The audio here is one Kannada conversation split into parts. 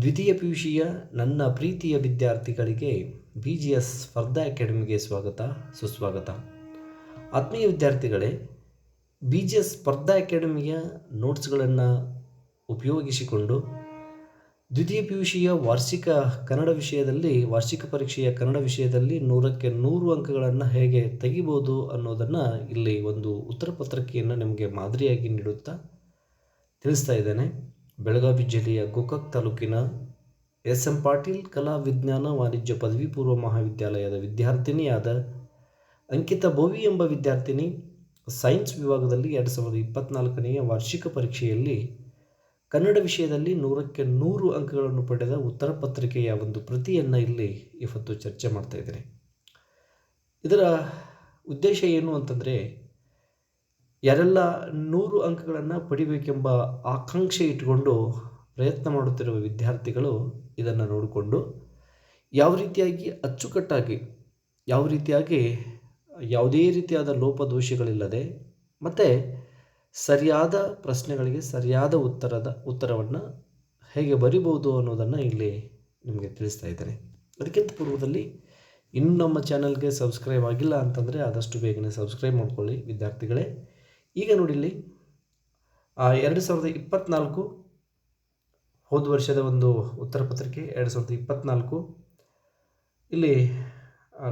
ದ್ವಿತೀಯ ಪಿ ಯು ಶಿಯ ನನ್ನ ಪ್ರೀತಿಯ ವಿದ್ಯಾರ್ಥಿಗಳಿಗೆ ಬಿ ಜಿ ಎಸ್ ಸ್ಪರ್ಧಾ ಅಕಾಡೆಮಿಗೆ ಸ್ವಾಗತ, ಸುಸ್ವಾಗತ. ಆತ್ಮೀಯ ವಿದ್ಯಾರ್ಥಿಗಳೇ, ಬಿ ಜಿ ಎಸ್ ಸ್ಪರ್ಧಾ ಅಕಾಡೆಮಿಯ ನೋಟ್ಸ್ಗಳನ್ನು ಉಪಯೋಗಿಸಿಕೊಂಡು ದ್ವಿತೀಯ ಪಿ ಯು ಶಿಯ ವಾರ್ಷಿಕ ಕನ್ನಡ ವಿಷಯದಲ್ಲಿ, ವಾರ್ಷಿಕ ಪರೀಕ್ಷೆಯ ಕನ್ನಡ ವಿಷಯದಲ್ಲಿ ನೂರಕ್ಕೆ ನೂರು ಅಂಕಗಳನ್ನು ಹೇಗೆ ತೆಗಿಬೋದು ಅನ್ನೋದನ್ನು ಇಲ್ಲಿ ಒಂದು ಉತ್ತರ ಪತ್ರಿಕೆಯನ್ನು ನಿಮಗೆ ಮಾದರಿಯಾಗಿ ನೀಡುತ್ತಾ ತಿಳಿಸ್ತಾ ಇದ್ದೇನೆ. ಬೆಳಗಾವಿ ಜಿಲ್ಲೆಯ ಗೋಕಾಕ್ ತಾಲೂಕಿನ ಎಸ್ ಎಂ ಪಾಟೀಲ್ ಕಲಾ ವಿಜ್ಞಾನ ವಾಣಿಜ್ಯ ಪದವಿ ಪೂರ್ವ ಮಹಾವಿದ್ಯಾಲಯದ ವಿದ್ಯಾರ್ಥಿನಿಯಾದ ಅಂಕಿತಾ ಬೋವಿ ಎಂಬ ವಿದ್ಯಾರ್ಥಿನಿ ಸೈನ್ಸ್ ವಿಭಾಗದಲ್ಲಿ ಎರಡು ಸಾವಿರದ ಇಪ್ಪತ್ನಾಲ್ಕನೆಯ ವಾರ್ಷಿಕ ಪರೀಕ್ಷೆಯಲ್ಲಿ ಕನ್ನಡ ವಿಷಯದಲ್ಲಿ ನೂರಕ್ಕೆ ನೂರು ಅಂಕಗಳನ್ನು ಪಡೆದ ಉತ್ತರ ಪತ್ರಿಕೆಯ ಒಂದು ಪ್ರತಿಯನ್ನು ಇಲ್ಲಿ ಇವತ್ತು ಚರ್ಚೆ ಮಾಡ್ತಾ ಇದ್ದೀನಿ. ಇದರ ಉದ್ದೇಶ ಏನು ಅಂತಂದರೆ ಯಾರೆಲ್ಲ ನೂರು ಅಂಕಗಳನ್ನು ಪಡಿಬೇಕೆಂಬ ಆಕಾಂಕ್ಷೆ ಇಟ್ಟುಕೊಂಡು ಪ್ರಯತ್ನ ಮಾಡುತ್ತಿರುವ ವಿದ್ಯಾರ್ಥಿಗಳು ಇದನ್ನು ನೋಡಿಕೊಂಡು ಯಾವ ರೀತಿಯಾಗಿ ಅಚ್ಚುಕಟ್ಟಾಗಿ, ಯಾವ ರೀತಿಯಾಗಿ ಯಾವುದೇ ರೀತಿಯಾದ ಲೋಪದೋಷಗಳಿಲ್ಲದೆ ಮತ್ತು ಸರಿಯಾದ ಪ್ರಶ್ನೆಗಳಿಗೆ ಸರಿಯಾದ ಉತ್ತರದ, ಉತ್ತರವನ್ನು ಹೇಗೆ ಬರಿಬೋದು ಅನ್ನೋದನ್ನು ಇಲ್ಲಿ ನಿಮಗೆ ತಿಳಿಸ್ತಾ ಇದ್ದೇನೆ. ಅದಕ್ಕಿಂತ ಪೂರ್ವದಲ್ಲಿ ಇನ್ನೂ ನಮ್ಮ ಚಾನಲ್ಗೆ ಸಬ್ಸ್ಕ್ರೈಬ್ ಆಗಿಲ್ಲ ಅಂತಂದರೆ ಆದಷ್ಟು ಬೇಗನೆ ಸಬ್ಸ್ಕ್ರೈಬ್ ಮಾಡ್ಕೊಳ್ಳಿ ವಿದ್ಯಾರ್ಥಿಗಳೇ. ಈಗ ನೋಡಿ ಇಲ್ಲಿ ಎರಡು ಸಾವಿರದ ಇಪ್ಪತ್ತ್ನಾಲ್ಕು ಹೋದ ವರ್ಷದ ಒಂದು ಉತ್ತರ ಪತ್ರಿಕೆ, ಎರಡು ಸಾವಿರದ ಇಪ್ಪತ್ತ್ನಾಲ್ಕು ಇಲ್ಲಿ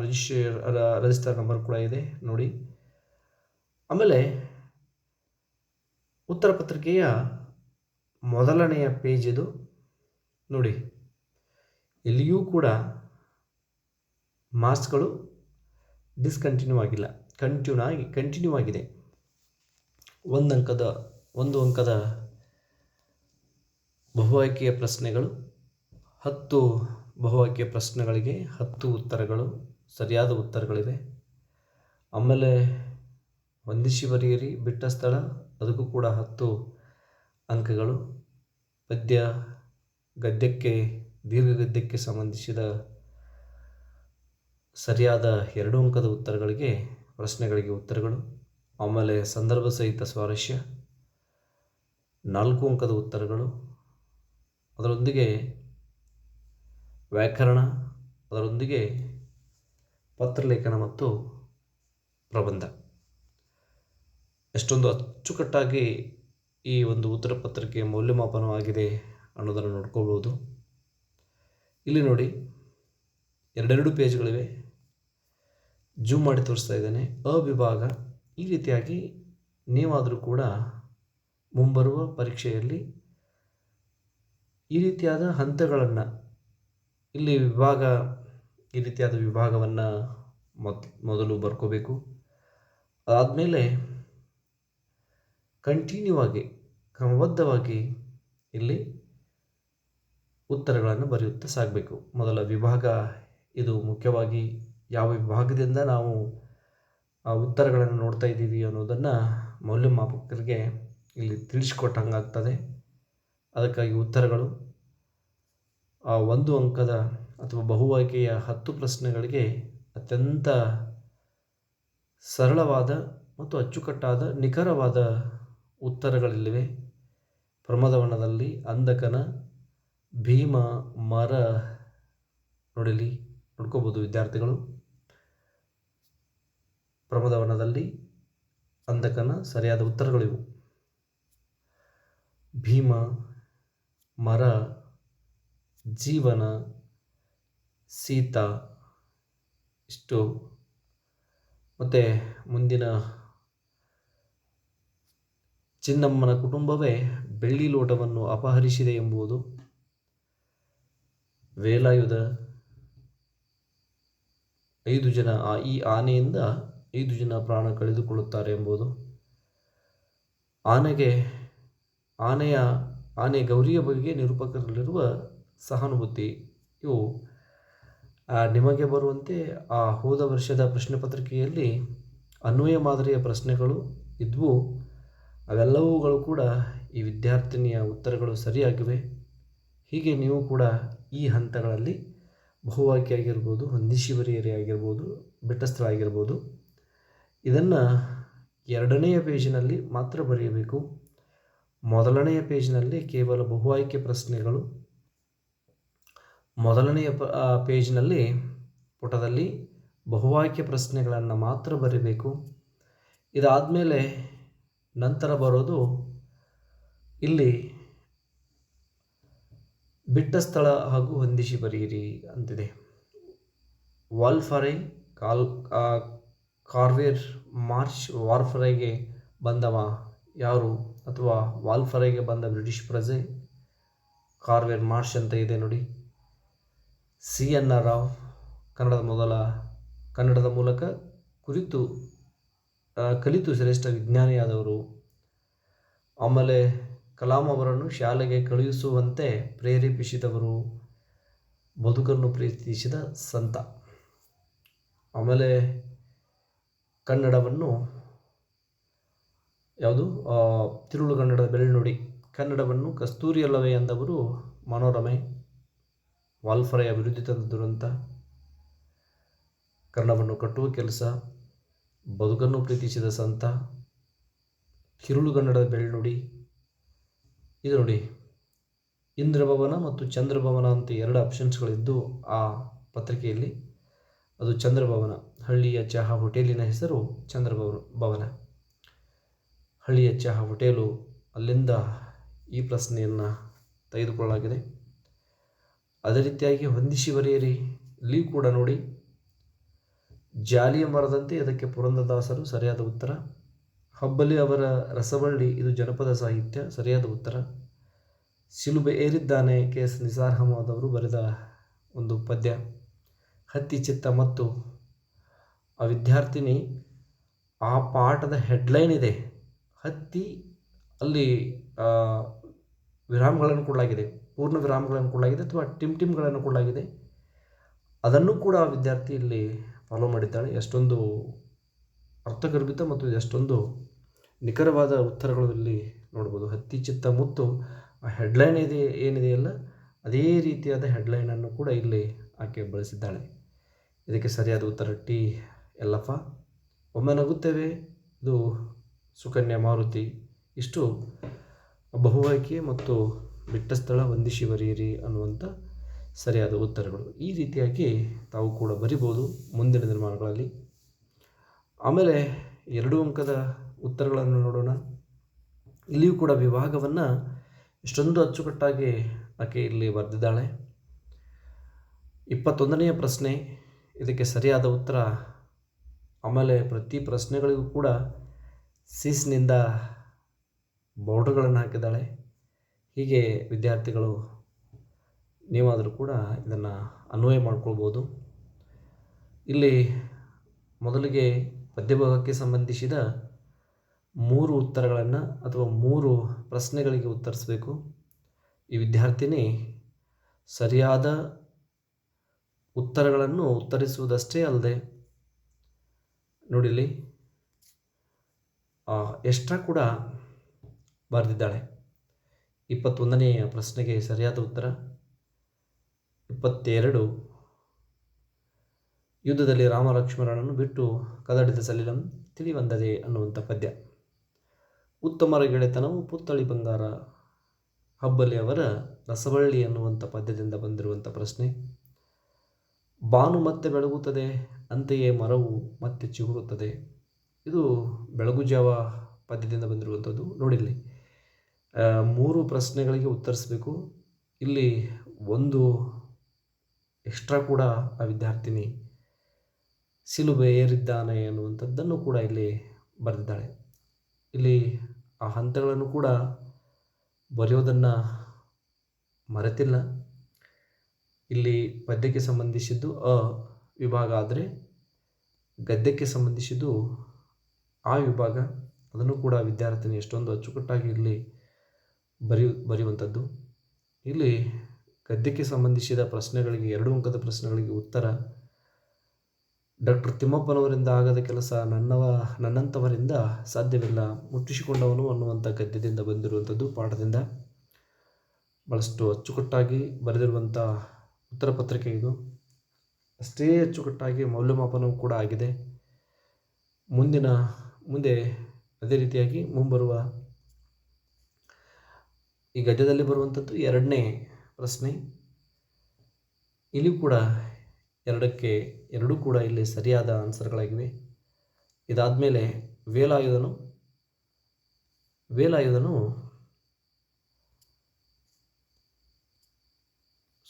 ರಿಜಿಸ್ಟರ್ ರಿಜಿಸ್ಟರ್ ನಂಬರ್ ಕೂಡ ಇದೆ, ನೋಡಿ. ಆಮೇಲೆ, ಉತ್ತರ ಪತ್ರಿಕೆಯ ಮೊದಲನೆಯ ಪೇಜ್ ಇದು, ನೋಡಿ. ಎಲ್ಲಿಯೂ ಕೂಡ ಮಾಸ್ಕ್ಗಳು ಡಿಸ್ಕಂಟಿನ್ಯೂ ಆಗಿಲ್ಲ ಕಂಟಿನ್ಯೂ ಆಗಿ ಕಂಟಿನ್ಯೂ ಆಗಿದೆ. ಒಂದು ಅಂಕದ ಒಂದು ಅಂಕದ ಬಹು ಆಯ್ಕೆಯ ಪ್ರಶ್ನೆಗಳು, ಹತ್ತು ಬಹು ಆಯ್ಕೆಯ ಪ್ರಶ್ನೆಗಳಿಗೆ ಹತ್ತು ಉತ್ತರಗಳು, ಸರಿಯಾದ ಉತ್ತರಗಳಿವೆ. ಆಮೇಲೆ ವಂದಿಸಿ ಬರೆಯಿರಿ, ಬಿಟ್ಟ ಸ್ಥಳ, ಅದಕ್ಕೂ ಕೂಡ ಹತ್ತು ಅಂಕಗಳು. ಪದ್ಯ, ಗದ್ಯಕ್ಕೆ ದೀರ್ಘ ಗದ್ಯಕ್ಕೆ ಸಂಬಂಧಿಸಿದ ಸರಿಯಾದ ಎರಡು ಅಂಕದ ಉತ್ತರಗಳಿಗೆ, ಪ್ರಶ್ನೆಗಳಿಗೆ ಉತ್ತರಗಳು. ಆಮೇಲೆ ಸಂದರ್ಭ ಸಹಿತ ಸ್ವಾರಸ್ಯ. ನಾಲ್ಕು ಅಂಕದ ಉತ್ತರಗಳು. ಅದರೊಂದಿಗೆ ವ್ಯಾಕರಣ, ಅದರೊಂದಿಗೆ ಪತ್ರಲೇಖನ ಮತ್ತು ಪ್ರಬಂಧ. ಎಷ್ಟೊಂದು ಅಚ್ಚುಕಟ್ಟಾಗಿ ಈ ಒಂದು ಉತ್ತರ ಪತ್ರಿಕೆ ಮೌಲ್ಯಮಾಪನವಾಗಿದೆ ಅನ್ನೋದನ್ನು ನೋಡ್ಕೋಬೋದು ಇಲ್ಲಿ ನೋಡಿ, ಎರಡೆರಡು ಪೇಜ್ಗಳಿವೆ. ಜೂಮ್ ಮಾಡಿ ತೋರಿಸ್ತಾ ಇದ್ದೇನೆ. ಅ ವಿಭಾಗ ಈ ರೀತಿಯಾಗಿ ನೀವಾದರೂ ಕೂಡ ಮುಂಬರುವ ಪರೀಕ್ಷೆಯಲ್ಲಿ ಈ ರೀತಿಯಾದ ಹಂತಗಳನ್ನು, ಇಲ್ಲಿ ವಿಭಾಗ ಈ ರೀತಿಯಾದ ವಿಭಾಗವನ್ನು ಮೊದ್, ಮೊದಲು ಬರ್ಕೋಬೇಕು. ಅದಾದಮೇಲೆ ಕಂಟಿನ್ಯೂ ಆಗಿ, ಕ್ರಮಬದ್ಧವಾಗಿ ಇಲ್ಲಿ ಉತ್ತರಗಳನ್ನು ಬರೆಯುತ್ತಾ ಸಾಗಬೇಕು. ಮೊದಲ ವಿಭಾಗ ಇದು ಮುಖ್ಯವಾಗಿ ಯಾವ ವಿಭಾಗದಿಂದ ನಾವು ಉತ್ತರಗಳನ್ನು ನೋಡ್ತಾ ಇದ್ದೀವಿ ಅನ್ನೋದನ್ನು ಮೌಲ್ಯಮಾಪಕರಿಗೆ ಇಲ್ಲಿ ತಿಳಿಸ್ಕೊಟ್ಟಂಗಾಗ್ತದೆ. ಅದಕ್ಕಾಗಿ ಉತ್ತರಗಳು, ಆ ಒಂದು ಅಂಕದ ಅಥವಾ ಬಹು ಆಯ್ಕೆಯ ಹತ್ತು ಪ್ರಶ್ನೆಗಳಿಗೆ ಅತ್ಯಂತ ಸರಳವಾದ ಮತ್ತು ಅಚ್ಚುಕಟ್ಟಾದ ನಿಖರವಾದ ಉತ್ತರಗಳಿಲ್ಲಿವೆ. ಪ್ರಮದವನದಲ್ಲಿ ಅಂಧಕನ ಭೀಮ, ಮರ, ನೋಡಿಲಿ, ನೋಡ್ಕೋಬೋದು ವಿದ್ಯಾರ್ಥಿಗಳು. ಪ್ರಮದವನದಲ್ಲಿ ಅಂಧಕನ ಸರಿಯಾದ ಉತ್ತರಗಳಿವು. ಭೀಮ, ಮರ, ಜೀವನ, ಸೀತಾ ಇಷ್ಟು. ಮತ್ತು ಮುಂದಿನ ಚಿನ್ನಮ್ಮನ ಕುಟುಂಬವೇ ಬೆಳ್ಳಿ ಲೋಟವನ್ನು ಅಪಹರಿಸಿದೆ ಎಂಬುದು ವೇಲಾಯುಧ ಐದು ಜನ ಆ ಈ ಆನೆಯಿಂದ ಐದು ಜನ ಪ್ರಾಣ ಕಳೆದುಕೊಳ್ಳುತ್ತಾರೆ ಎಂಬುದು. ಆನೆಗೆ, ಆನೆಯ, ಆನೆ ಗೌರಿಯ ಬಗ್ಗೆ ನಿರೂಪಕರಲ್ಲಿರುವ ಸಹಾನುಭೂತಿ ಇವು. ನಿಮಗೆ ಬರುವಂತೆ ಆ ಹೋದ ವರ್ಷದ ಪ್ರಶ್ನೆ ಪತ್ರಿಕೆಯಲ್ಲಿ ಅನ್ವಯ ಮಾದರಿಯ ಪ್ರಶ್ನೆಗಳು ಇದ್ವು. ಅವೆಲ್ಲವುಗಳು ಕೂಡ ಈ ವಿದ್ಯಾರ್ಥಿನಿಯ ಉತ್ತರಗಳು ಸರಿಯಾಗಿವೆ. ಹೀಗೆ ನೀವು ಕೂಡ ಈ ಹಂತಗಳಲ್ಲಿ ಬಹುವಾಕ್ಯ ಆಗಿರ್ಬೋದು ಬರೆಯರಿ ಆಗಿರ್ಬೋದು ಬಿಟ್ಟಸ್ಥಳ ಆಗಿರ್ಬೋದು ಇದನ್ನು ಎರಡನೆಯ ಪೇಜಿನಲ್ಲಿ ಮಾತ್ರ ಬರೆಯಬೇಕು. ಮೊದಲನೆಯ ಪೇಜಿನಲ್ಲಿ ಕೇವಲ ಬಹು ಆಯ್ಕೆ ಪ್ರಶ್ನೆಗಳು. ಮೊದಲನೆಯ ಪೇಜಿನಲ್ಲಿ ಪುಟದಲ್ಲಿ ಬಹುವಾಕ್ಯ ಪ್ರಶ್ನೆಗಳನ್ನು ಮಾತ್ರ ಬರೀಬೇಕು. ಇದಾದಮೇಲೆ ನಂತರ ಬರೋದು ಇಲ್ಲಿ ಬಿಟ್ಟ ಸ್ಥಳ ಹಾಗೂ ಹೊಂದಿಸಿ ಬರೆಯಿರಿ ಅಂತಿದೆ. ವಾಲ್ಫರೈ, ಕಾಲ್ ಕಾರ್ವೇರ್ ಮಾರ್ಚ್ ವಾರ್ಫರೈಗೆ ಬಂದವ ಯಾರು ಅಥವಾ ವಾಲ್ಫರೈಗೆ ಬಂದ ಬ್ರಿಟಿಷ್ ಪ್ರಜೆ? ಕಾರ್ವೇರ್ ಮಾರ್ಚ್ ಅಂತ ಇದೆ ನೋಡಿ. ಸಿ ಎನ್ ಆರ್ ರಾವ್, ಕನ್ನಡದ ಮೊದಲ, ಕನ್ನಡದ ಮೂಲಕ ಕುರಿತು ಕಲಿತು ಶ್ರೇಷ್ಠ ವಿಜ್ಞಾನಿಯಾದವರು. ಆಮೇಲೆ ಕಲಾಂ ಅವರನ್ನು ಶಾಲೆಗೆ ಕಳುಹಿಸುವಂತೆ ಪ್ರೇರೇಪಿಸಿದವರು ಬದುಕನ್ನು ಪ್ರೀತಿಸಿದ ಸಂತ. ಆಮೇಲೆ ಕನ್ನಡವನ್ನು ಯಾವುದು? ಆ, ತಿರುಳು ಕನ್ನಡದ ಬೆಳ್ಳುಡಿ ಕನ್ನಡವನ್ನು ಕಸ್ತೂರಿ ಅಲ್ಲವೇ ಎಂದವರು ಮನೋರಮೆ ವಾಲ್ಫರೈ ಅಭಿವೃದ್ಧಿ ತಂದ ದುರಂತ ಕನ್ನಡವನ್ನು ಕಟ್ಟುವ ಕೆಲಸ ಬದುಕನ್ನು ಪ್ರೀತಿಸಿದ ಸಂತ. ಕಿರುಳುಗನ್ನಡದ ಬೆಳ್ಳುಡಿ ಇದು ನೋಡಿ. ಇಂದ್ರಭವನ ಮತ್ತು ಚಂದ್ರಭವನ ಅಂತ ಎರಡು ಆಪ್ಷನ್ಸ್ಗಳಿದ್ದು ಆ ಪತ್ರಿಕೆಯಲ್ಲಿ ಅದು ಚಂದ್ರಭವನ. ಹಳ್ಳಿಯ ಚಹಾ ಹೋಟೆಲಿನ ಹೆಸರು ಚಂದ್ರಭವನ ಭವನ. ಹಳ್ಳಿಯ ಚಹಾ ಹೋಟೆಲು ಅಲ್ಲಿಂದ ಈ ಪ್ರಶ್ನೆಯನ್ನು ತೆಗೆದುಕೊಳ್ಳಲಾಗಿದೆ. ಅದೇ ರೀತಿಯಾಗಿ ಹೊಂದಿಸಿ ಬರೆಯಿರಿ. ಇಲ್ಲಿಯೂ ಕೂಡ ನೋಡಿ. ಜಾಲಿಯ ಮರದಂತೆ ಇದಕ್ಕೆ ಪುರಂದದಾಸರು ಸರಿಯಾದ ಉತ್ತರ. ಹಬ್ಬಲಿ ಅವರ ರಸವಳ್ಳಿ, ಇದು ಜನಪದ ಸಾಹಿತ್ಯ, ಸರಿಯಾದ ಉತ್ತರ. ಸಿಲುಬೆ ಏರಿದ್ದಾನೆ ಕೆ ಎಸ್ ನಿಸಾರ್ ಬರೆದ ಒಂದು ಪದ್ಯ. ಹತ್ತಿ ಚಿತ್ತ ಮತ್ತು ಆ ವಿದ್ಯಾರ್ಥಿನಿ ಆ ಪಾಠದ ಹೆಡ್ಲೈನ್ ಇದೆ. ಹತ್ತಿ ಅಲ್ಲಿ ವಿರಾಮಗಳನ್ನು ಕೊಡಲಾಗಿದೆ. ಪೂರ್ಣ ವಿರಾಮಗಳನ್ನು ಕೊಡಲಾಗಿದೆ ಅಥವಾ ಟಿಮ್ ಟಿಮ್ಗಳನ್ನು ಕೊಡಲಾಗಿದೆ. ಅದನ್ನು ಕೂಡ ಆ ವಿದ್ಯಾರ್ಥಿ ಇಲ್ಲಿ ಫಾಲೋ ಮಾಡಿದ್ದಾಳೆ. ಎಷ್ಟೊಂದು ಅರ್ಥಗರ್ಭಿತ ಮತ್ತು ಎಷ್ಟೊಂದು ನಿಖರವಾದ ಉತ್ತರಗಳು ಇಲ್ಲಿ ನೋಡ್ಬೋದು. ಹತ್ತಿ ಚಿತ್ತ ಮುತ್ತು ಆ ಹೆಡ್ಲೈನ್ ಇದೆ, ಏನಿದೆಯಲ್ಲ, ಅದೇ ರೀತಿಯಾದ ಹೆಡ್ಲೈನನ್ನು ಕೂಡ ಇಲ್ಲಿ ಆಕೆ ಬಳಸಿದ್ದಾಳೆ. ಇದಕ್ಕೆ ಸರಿಯಾದ ಉತ್ತರ ಟಿ ಎಲ್ಲಪ್ಪ ಒಮ್ಮೆ ನಗುತ್ತೇವೆ? ಇದು ಸುಕನ್ಯಾ ಮಾರುತಿ. ಇಷ್ಟು ಬಹುವಾಯ್ಕೆ ಮತ್ತು ಬಿಟ್ಟ ಸ್ಥಳ ವಂದಿಸಿ ಬರೆಯಿರಿ ಅನ್ನುವಂಥ ಸರಿಯಾದ ಉತ್ತರಗಳು. ಈ ರೀತಿಯಾಗಿ ತಾವು ಕೂಡ ಬರಿಬೋದು ಮುಂದಿನ ನಿರ್ಮಾಣಗಳಲ್ಲಿ. ಆಮೇಲೆ ಎರಡು ಅಂಕದ ಉತ್ತರಗಳನ್ನು ನೋಡೋಣ. ಇಲ್ಲಿಯೂ ಕೂಡ ವಿಭಾಗವನ್ನು ಇಷ್ಟೊಂದು ಅಚ್ಚುಕಟ್ಟಾಗಿ ಆಕೆ ಇಲ್ಲಿ ಬರೆದಿದ್ದಾಳೆ. ಇಪ್ಪತ್ತೊಂದನೆಯ ಪ್ರಶ್ನೆ ಇದಕ್ಕೆ ಸರಿಯಾದ ಉತ್ತರ ಆಮೇಲೆ ಪ್ರತಿ ಪ್ರಶ್ನೆಗಳಿಗೂ ಕೂಡ ಸಿಸ್ನಿಂದ ಬಾರ್ಡರ್ಗಳನ್ನು ಹಾಕಿದ್ದಾಳೆ. ಹೀಗೆ ವಿದ್ಯಾರ್ಥಿಗಳು ನೀವಾದರೂ ಕೂಡ ಇದನ್ನು ಅನ್ವಯ ಮಾಡ್ಕೊಳ್ಬೋದು. ಇಲ್ಲಿ ಮೊದಲಿಗೆ ಪದ್ಯಭಾಗಕ್ಕೆ ಸಂಬಂಧಿಸಿದ ಮೂರು ಉತ್ತರಗಳನ್ನು ಅಥವಾ ಮೂರು ಪ್ರಶ್ನೆಗಳಿಗೆ ಉತ್ತರಿಸಬೇಕು. ಈ ವಿದ್ಯಾರ್ಥಿನಿ ಸರಿಯಾದ ಉತ್ತರಗಳನ್ನು ಉತ್ತರಿಸುವುದಷ್ಟೇ ಅಲ್ಲದೆ ನೋಡಿಲಿ ಎಷ್ಟ್ರಾ ಕೂಡ ಬರೆದಿದ್ದಾಳೆ. ಇಪ್ಪತ್ತೊಂದನೆಯ ಪ್ರಶ್ನೆಗೆ ಸರಿಯಾದ ಉತ್ತರ, ಇಪ್ಪತ್ತೆರಡು. ಯುದ್ಧದಲ್ಲಿ ರಾಮ ಲಕ್ಷ್ಮಣನನ್ನು ಬಿಟ್ಟು ಕದಡಿದ ಸಲಿಲಂ ತಿಳಿವಂದದೆ ಅನ್ನುವಂಥ ಪದ್ಯ. ಉತ್ತಮರ ಗೆಳೆತನವು ಪುತ್ತಳಿ ಬಂಗಾರ ಹಬ್ಬಲಿ ಅವರ ರಸಬಳ್ಳಿ ಅನ್ನುವಂಥ ಪದ್ಯದಿಂದ ಬಂದಿರುವಂಥ ಪ್ರಶ್ನೆ. ಬಾನು ಮತ್ತೆ ಬೆಳಗುತ್ತದೆ ಅಂತೆಯೇ ಮರವು ಮತ್ತೆ ಚಿಗುರುತ್ತದೆ. ಇದು ಬೆಳಗು ಜಾವ ಪದ್ಯದಿಂದ ಬಂದಿರುವಂಥದ್ದು. ನೋಡಿಲ್ಲಿ. ಆ, ಮೂರು ಪ್ರಶ್ನೆಗಳಿಗೆ ಉತ್ತರಿಸಬೇಕು. ಇಲ್ಲಿ ಒಂದು ಎಕ್ಸ್ಟ್ರಾ ಕೂಡ ಆ ವಿದ್ಯಾರ್ಥಿನಿ ಸಿಲುಬೆ ಏರಿದ್ದಾನೆ ಅನ್ನುವಂಥದ್ದನ್ನು ಕೂಡ ಇಲ್ಲಿ ಬರೆದಿದ್ದಾಳೆ. ಇಲ್ಲಿ ಆ ಹಂತಗಳನ್ನು ಕೂಡ ಬರೆಯೋದನ್ನು ಮರೆತಿಲ್ಲ. ಇಲ್ಲಿ ಪದ್ಯಕ್ಕೆ ಸಂಬಂಧಿಸಿದ್ದು ಅ ವಿಭಾಗ ಆದರೆ ಗದ್ಯಕ್ಕೆ ಸಂಬಂಧಿಸಿದ್ದು ಆ ವಿಭಾಗ. ಅದನ್ನು ಕೂಡ ವಿದ್ಯಾರ್ಥಿನಿ ಎಷ್ಟೊಂದು ಅಚ್ಚುಕಟ್ಟಾಗಿ ಇಲ್ಲಿ ಬರೆಯು, ಬರೆಯುವಂಥದ್ದು. ಇಲ್ಲಿ ಗದ್ಯಕ್ಕೆ ಸಂಬಂಧಿಸಿದ ಪ್ರಶ್ನೆಗಳಿಗೆ, ಎರಡು ಅಂಕದ ಪ್ರಶ್ನೆಗಳಿಗೆ ಉತ್ತರ. ಡಾಕ್ಟರ್ ತಿಮ್ಮಪ್ಪನವರಿಂದ ಆಗದ ಕೆಲಸ ನನ್ನವ ನನ್ನಂಥವರಿಂದ ಸಾಧ್ಯವಿಲ್ಲ. ಮುಟ್ಟಿಸಿಕೊಂಡವನು ಅನ್ನುವಂಥ ಗದ್ಯದಿಂದ ಬಂದಿರುವಂಥದ್ದು ಪಾಠದಿಂದ. ಭಾಳಷ್ಟು ಅಚ್ಚುಕಟ್ಟಾಗಿ ಬರೆದಿರುವಂಥ ಉತ್ತರ ಇದು. ಅಷ್ಟೇ ಅಚ್ಚುಕಟ್ಟಾಗಿ ಮೌಲ್ಯಮಾಪನವೂ ಕೂಡ ಆಗಿದೆ. ಮುಂದಿನ, ಮುಂದೆ ಅದೇ ರೀತಿಯಾಗಿ ಮುಂಬರುವ ಈ ಗದ್ಯದಲ್ಲಿ ಬರುವಂಥದ್ದು ಎರಡನೇ ಪ್ರಶ್ನೆ. ಇಲ್ಲಿ ಕೂಡ ಎರಡಕ್ಕೆ, ಎರಡೂ ಕೂಡ ಇಲ್ಲಿ ಸರಿಯಾದ ಆನ್ಸರ್ಗಳಾಗಿವೆ. ಇದಾದಮೇಲೆ, ವೇಲಾಯುಧನು ವೇಲಾಯುಧನು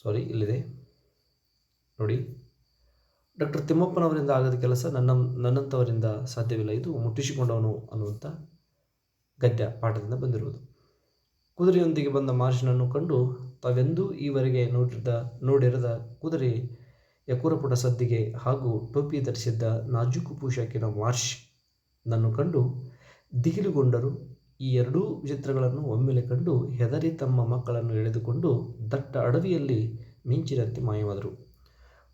ಸಾರಿ ಇಲ್ಲಿದೆ. ನೋಡಿ. ಡಾಕ್ಟರ್ ತಿಮ್ಮಪ್ಪನವರಿಂದ ಆಗದ ಕೆಲಸ ನನ್ನ ನನ್ನಂಥವರಿಂದ ಸಾಧ್ಯವಿಲ್ಲ. ಇದು ಮುಟ್ಟಿಸಿಕೊಂಡವನು ಅನ್ನುವಂಥ ಗದ್ಯ ಪಾಠದಿಂದ ಬಂದಿರುವುದು. ಕುದುರೆಯೊಂದಿಗೆ ಬಂದ ಮಾರ್ಷನನ್ನು ಕಂಡು ತಾವೆಂದೂ ಈವರೆಗೆ ನೋಡಿದ, ನೋಡಿರದ ಕುದುರೆ ಯಕೂರಪುಟ ಸದ್ದಿಗೆ ಹಾಗೂ ಟೋಪಿ ಧರಿಸಿದ್ದ ನಾಜೂಕು ಪೋಷಾಕಿನ ಮಾರ್ಷ್ ನನ್ನು ಕಂಡು ದಿಗಿಲುಗೊಂಡರು. ಈ ಎರಡೂ ಚಿತ್ರಗಳನ್ನು ಒಮ್ಮೆಲೆ ಕಂಡು ಹೆದರಿ ತಮ್ಮ ಮಕ್ಕಳನ್ನು ಎಳೆದುಕೊಂಡು ದಟ್ಟ ಅಡವಿಯಲ್ಲಿ ಮಿಂಚಿನಂತೆ ಮಾಯವಾದರು.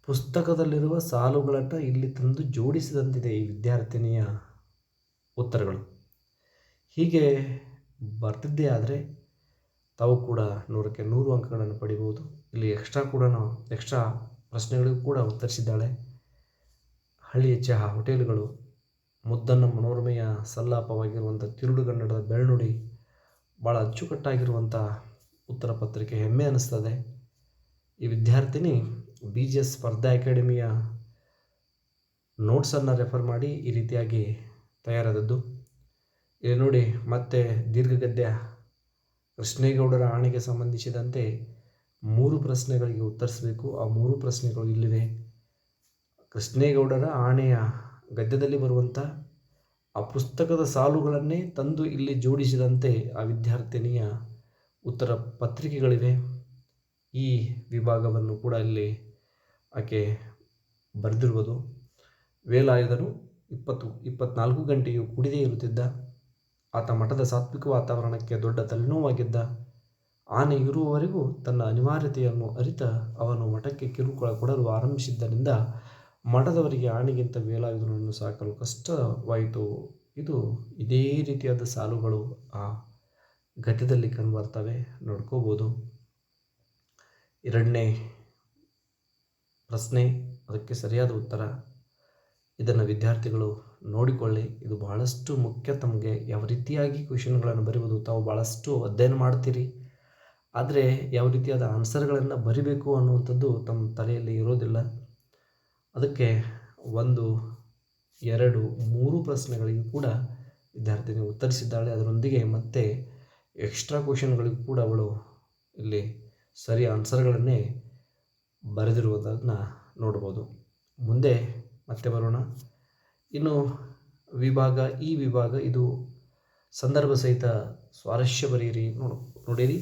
ಪುಸ್ತಕದಲ್ಲಿರುವ ಸಾಲುಗಳನ್ನು ಇಲ್ಲಿ ತಂದು ಜೋಡಿಸಿದಂತಿದೆ ಈ ವಿದ್ಯಾರ್ಥಿನಿಯ ಉತ್ತರಗಳು. ಹೀಗೆ ಬರ್ತಿದ್ದೇ ಆದರೆ ತಾವು ಕೂಡ ನೂರಕ್ಕೆ ನೂರು ಅಂಕಗಳನ್ನು ಪಡಿಬೋದು ಇಲ್ಲಿ ಎಕ್ಸ್ಟ್ರಾ ಕೂಡ ಎಕ್ಸ್ಟ್ರಾ ಪ್ರಶ್ನೆಗಳಿಗೂ ಕೂಡ ಉತ್ತರಿಸಿದ್ದಾಳೆ. ಹಳ್ಳಿಯ ಚಹಾ ಹೋಟೆಲ್ಗಳು ಮುದ್ದನ್ನ ಮನೋರಮೆಯ ಸಲ್ಲಾಪವಾಗಿರುವಂಥ ತಿರುಳುಗನ್ನಡದ ಬೆಳ್ನುಡಿ ಭಾಳ ಅಚ್ಚುಕಟ್ಟಾಗಿರುವಂಥ ಉತ್ತರ ಪತ್ರಿಕೆ ಹೆಮ್ಮೆ ಅನ್ನಿಸ್ತದೆ ಈ ವಿದ್ಯಾರ್ಥಿನಿ ಬಿ ಜಿ ಎಸ್ ಸ್ಪರ್ಧಾ ಅಕಾಡೆಮಿಯ ನೋಟ್ಸನ್ನು ರೆಫರ್ ಮಾಡಿ ಈ ರೀತಿಯಾಗಿ ತಯಾರಾದದ್ದು. ಇಲ್ಲಿ ನೋಡಿ, ಮತ್ತೆ ದೀರ್ಘಗದ್ಯ ಕೃಷ್ಣೇಗೌಡರ ಆಣೆಗೆ ಸಂಬಂಧಿಸಿದಂತೆ ಮೂರು ಪ್ರಶ್ನೆಗಳಿಗೆ ಉತ್ತರಿಸಬೇಕು. ಆ ಮೂರು ಪ್ರಶ್ನೆಗಳು ಇಲ್ಲಿವೆ. ಕೃಷ್ಣೇಗೌಡರ ಆಣೆಯ ಗದ್ಯದಲ್ಲಿ ಬರುವಂಥ ಆ ಪುಸ್ತಕದ ಸಾಲುಗಳನ್ನೇ ತಂದು ಇಲ್ಲಿ ಜೋಡಿಸಿದಂತೆ ಆ ವಿದ್ಯಾರ್ಥಿನಿಯ ಉತ್ತರ ಪತ್ರಿಕೆಗಳಿವೆ. ಈ ವಿಭಾಗವನ್ನು ಕೂಡ ಇಲ್ಲಿ ಆಕೆ ಬರೆದಿರುವುದು. ವೇಲಾಯುಧನು ಇಪ್ಪತ್ತು, ಇಪ್ಪತ್ನಾಲ್ಕು ಗಂಟೆಯೂ ಕುಡಿದೇ ಇರುತ್ತಿದ್ದ. ಆತ ಮಠದ ಸಾತ್ವಿಕ ವಾತಾವರಣಕ್ಕೆ ದೊಡ್ಡ ತಲೆನೋವಾಗಿದ್ದ. ಆನೆ ಇರುವವರೆಗೂ ತನ್ನ ಅನಿವಾರ್ಯತೆಯನ್ನು ಅರಿತ ಅವನು ಮಠಕ್ಕೆ ಕಿರುಕುಳ ಕೊಡಲು ಆರಂಭಿಸಿದ್ದರಿಂದ ಮಠದವರಿಗೆ ಆಣಿಗಿಂತ ವೇಲಾಯುಧನನ್ನು ಸಾಕಲು ಕಷ್ಟವಾಯಿತು. ಇದು ಇದೇ ರೀತಿಯಾದ ಸಾಲುಗಳು ಆ ಗದ್ಯದಲ್ಲಿ ಕಂಡುಬರ್ತವೆ. ನೋಡ್ಕೋಬೋದು. ಎರಡನೇ ಪ್ರಶ್ನೆ, ಅದಕ್ಕೆ ಸರಿಯಾದ ಉತ್ತರ. ಇದನ್ನು ವಿದ್ಯಾರ್ಥಿಗಳು ನೋಡಿಕೊಳ್ಳಿ. ಇದು ಬಹಳಷ್ಟು ಮುಖ್ಯ. ತಮಗೆ ಯಾವ ರೀತಿಯಾಗಿ ಕ್ವೆಶನ್ಗಳನ್ನು ಬರೆಯುವುದು, ತಾವು ಭಾಳಷ್ಟು ಅಧ್ಯಯನ ಮಾಡ್ತೀರಿ ಆದರೆ ಯಾವ ರೀತಿಯಾದ ಆನ್ಸರ್ಗಳನ್ನು ಬರಿಬೇಕು ಅನ್ನುವಂಥದ್ದು ತಮ್ಮ ತಲೆಯಲ್ಲಿ ಇರೋದಿಲ್ಲ. ಅದಕ್ಕೆ ಒಂದು, ಎರಡು, ಮೂರು ಪ್ರಶ್ನೆಗಳಿಗೂ ಕೂಡ ವಿದ್ಯಾರ್ಥಿನಿ ಉತ್ತರಿಸಿದ್ದಾಳೆ. ಅದರೊಂದಿಗೆ ಮತ್ತೆ ಎಕ್ಸ್ಟ್ರಾ ಕ್ವಶನ್ಗಳಿಗೂ ಕೂಡ ಅವಳು ಇಲ್ಲಿ ಸರಿ ಆನ್ಸರ್ಗಳನ್ನೇ ಬರೆದಿರುವುದನ್ನು ನೋಡ್ಬೋದು. ಮುಂದೆ ಮತ್ತೆ ಬರೋಣ. ಇನ್ನು ವಿಭಾಗ, ಈ ವಿಭಾಗ ಇದು ಸಂದರ್ಭ ಸಹಿತ ಸ್ವಾರಸ್ಯ ಬರೆಯಿರಿ, ನೋಡು, ನೋಡಿರಿ.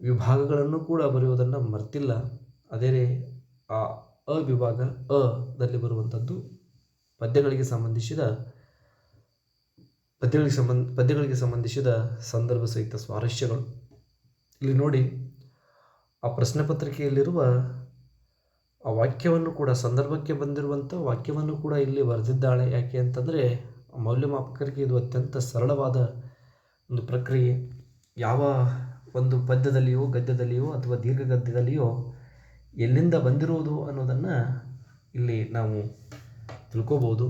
ವಿಭಾಗಗಳನ್ನು ಕೂಡ ಬರೆಯುವುದನ್ನು ಮರ್ತಿಲ್ಲ. ಅದೇ ಆ ಅ ವಿಭಾಗ ಅ ದಲ್ಲಿ ಬರುವಂಥದ್ದು ಪದ್ಯಗಳಿಗೆ ಸಂಬಂಧಿಸಿದ ಪದ್ಯಗಳಿಗೆ ಸಂಬಂಧ ಪದ್ಯಗಳಿಗೆ ಸಂಬಂಧಿಸಿದ ಸಂದರ್ಭ ಸಹಿತ ಸ್ವಾರಸ್ಯಗಳು. ಇಲ್ಲಿ ನೋಡಿ, ಆ ಪ್ರಶ್ನೆ ಪತ್ರಿಕೆಯಲ್ಲಿರುವ ಆ ವಾಕ್ಯವನ್ನು ಕೂಡ ಸಂದರ್ಭಕ್ಕೆ ಬಂದಿರುವಂಥ ವಾಕ್ಯವನ್ನು ಕೂಡ ಇಲ್ಲಿ ಬರೆದಿದ್ದಾಳೆ. ಯಾಕೆ ಅಂತಂದರೆ, ಮೌಲ್ಯಮಾಪಕರಿಗೆ ಇದು ಅತ್ಯಂತ ಸರಳವಾದ ಒಂದು ಪ್ರಕ್ರಿಯೆ. ಯಾವ ಒಂದು ಪದ್ಯದಲ್ಲಿಯೋ, ಗದ್ಯದಲ್ಲಿಯೋ ಅಥವಾ ದೀರ್ಘ ಗದ್ಯದಲ್ಲಿಯೋ ಎಲ್ಲಿಂದ ಬಂದಿರುವುದು ಅನ್ನೋದನ್ನು ಇಲ್ಲಿ ನಾವು ತಿಳ್ಕೋಬೋದು.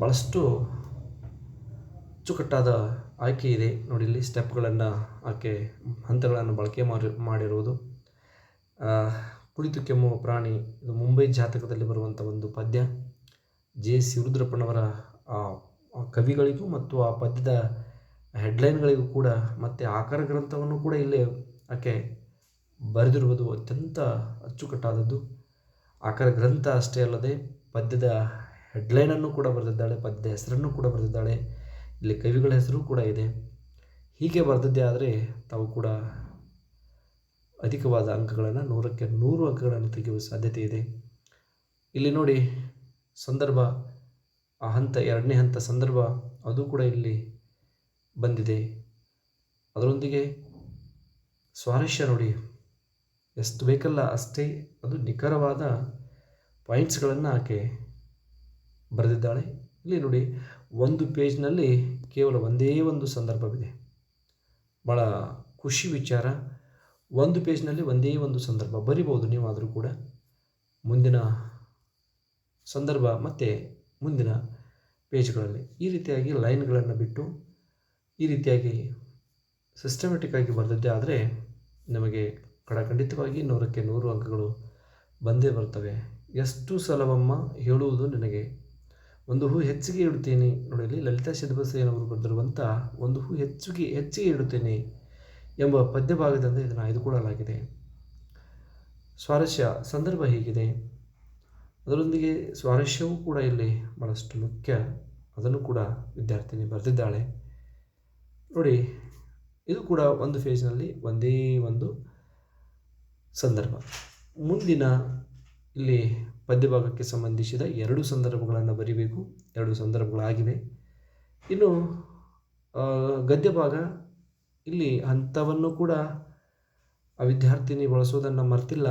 ಭಾಳಷ್ಟು ಅಚ್ಚುಕಟ್ಟಾದ ಆಯ್ಕೆ ಇದೆ. ನೋಡಿ, ಇಲ್ಲಿ ಸ್ಟೆಪ್ಗಳನ್ನು ಆಕೆ ಹಂತಗಳನ್ನು ಬಳಕೆ ಮಾಡಿ ಮಾಡಿರುವುದು ಕುಳಿತು ಕೆಮ್ಮುವ ಪ್ರಾಣಿ, ಇದು ಮುಂಬೈ ಜಾತಕದಲ್ಲಿ ಬರುವಂಥ ಒಂದು ಪದ್ಯ. ಜೆ. ಶಿವರುದ್ರಪ್ಪನವರ ಆ ಕವಿಗಳಿಗೂ ಮತ್ತು ಆ ಪದ್ಯದ ಹೆಡ್ಲೈನ್ಗಳಿಗೂ ಕೂಡ ಮತ್ತು ಆಕಾರ ಗ್ರಂಥವನ್ನು ಕೂಡ ಇಲ್ಲಿ ಆಕೆ ಬರೆದಿರುವುದು ಅತ್ಯಂತ ಅಚ್ಚುಕಟ್ಟಾದದ್ದು. ಆಕರ ಗ್ರಂಥ ಅಷ್ಟೇ ಅಲ್ಲದೆ ಪದ್ಯದ ಹೆಡ್ಲೈನನ್ನು ಕೂಡ ಬರೆದಿದ್ದಾಳೆ, ಪದ್ಯದ ಹೆಸರನ್ನು ಕೂಡ ಬರೆದಿದ್ದಾಳೆ, ಇಲ್ಲಿ ಕವಿಗಳ ಹೆಸರು ಕೂಡ ಇದೆ. ಹೀಗೆ ಬರೆದಿದ್ದೇ ಆದರೆ ತಾವು ಕೂಡ ಅಧಿಕವಾದ ಅಂಕಗಳನ್ನು ನೂರಕ್ಕೆ ನೂರು ಅಂಕಗಳನ್ನು ತೆಗೆಯುವ ಸಾಧ್ಯತೆ ಇದೆ. ಇಲ್ಲಿ ನೋಡಿ ಸಂದರ್ಭ, ಆ ಹಂತ, ಎರಡನೇ ಹಂತ ಸಂದರ್ಭ, ಅದು ಕೂಡ ಇಲ್ಲಿ ಬಂದಿದೆ. ಅದರೊಂದಿಗೆ ಸ್ವಾರಸ್ಯ ನೋಡಿ. ಎಷ್ಟು ಬೇಕಲ್ಲ ಅಷ್ಟೇ ಅದು ನಿಖರವಾದ ಪಾಯಿಂಟ್ಸ್ಗಳನ್ನು ಆಕೆ ಬರೆದಿದ್ದಾಳೆ. ಇಲ್ಲಿ ನೋಡಿ, ಒಂದು ಪೇಜ್ನಲ್ಲಿ ಕೇವಲ ಒಂದೇ ಒಂದು ಸಂದರ್ಭವಿದೆ. ಭಾಳ ಖುಷಿ ವಿಚಾರ. ಒಂದು ಪೇಜ್ನಲ್ಲಿ ಒಂದೇ ಒಂದು ಸಂದರ್ಭ ಬರಿಬೋದು ನೀವಾದರೂ ಕೂಡ. ಮುಂದಿನ ಸಂದರ್ಭ ಮತ್ತು ಮುಂದಿನ ಪೇಜ್ಗಳಲ್ಲಿ ಈ ರೀತಿಯಾಗಿ ಲೈನ್ಗಳನ್ನು ಬಿಟ್ಟು, ಈ ರೀತಿಯಾಗಿ ಸಿಸ್ಟಮೆಟಿಕ್ಕಾಗಿ ಬರೆದಿದ್ದೇ ಆದರೆ ನಮಗೆ ಖಡಖಂಡಿತವಾಗಿ ನೂರಕ್ಕೆ ನೂರು ಅಂಕಗಳು ಬಂದೇ ಬರ್ತವೆ. ಎಷ್ಟು ಸಲವಮ್ಮ ಹೇಳುವುದು ನಿನಗೆ? ಒಂದು ಹೂ ಹೆಚ್ಚಿಗೆ ಇಡುತ್ತೇನೆ. ನೋಡಿ ಇಲ್ಲಿ ಲಲಿತಾ ಸಿದ್ದಬಸಯ್ಯನವರು ಬರೆದಿರುವಂಥ ಒಂದು ಹೂ ಹೆಚ್ಚಿಗೆ ಹೆಚ್ಚಿಗೆ ಇಡುತ್ತೇನೆ ಎಂಬ ಪದ್ಯ ಭಾಗದಿಂದ ಇದನ್ನು ಆಯ್ದುಕೊಳ್ಳಲಾಗಿದೆ. ಸ್ವಾರಸ್ಯ ಸಂದರ್ಭ ಹೀಗಿದೆ. ಅದರೊಂದಿಗೆ ಸ್ವಾರಸ್ಯವೂ ಕೂಡ ಇಲ್ಲಿ ಭಾಳಷ್ಟು ಮುಖ್ಯ. ಅದನ್ನು ಕೂಡ ವಿದ್ಯಾರ್ಥಿನಿ ಬರೆದಿದ್ದಾಳೆ. ನೋಡಿ, ಇದು ಕೂಡ ಒಂದು ಫೇಜ್ನಲ್ಲಿ ಒಂದೇ ಒಂದು ಸಂದರ್ಭ. ಮುಂದಿನ ಇಲ್ಲಿ ಪದ್ಯಭಾಗಕ್ಕೆ ಸಂಬಂಧಿಸಿದ ಎರಡು ಸಂದರ್ಭಗಳನ್ನು ಬರಿಬೇಕು. ಎರಡು ಸಂದರ್ಭಗಳಾಗಿವೆ. ಇನ್ನು ಗದ್ಯಭಾಗ ಗದ್ಯ ಭಾಗ ಇಲ್ಲಿ ಹಂತವನ್ನು ಕೂಡ ಆ ವಿದ್ಯಾರ್ಥಿನಿ ಬಳಸೋದನ್ನು ಮರ್ತಿಲ್ಲ.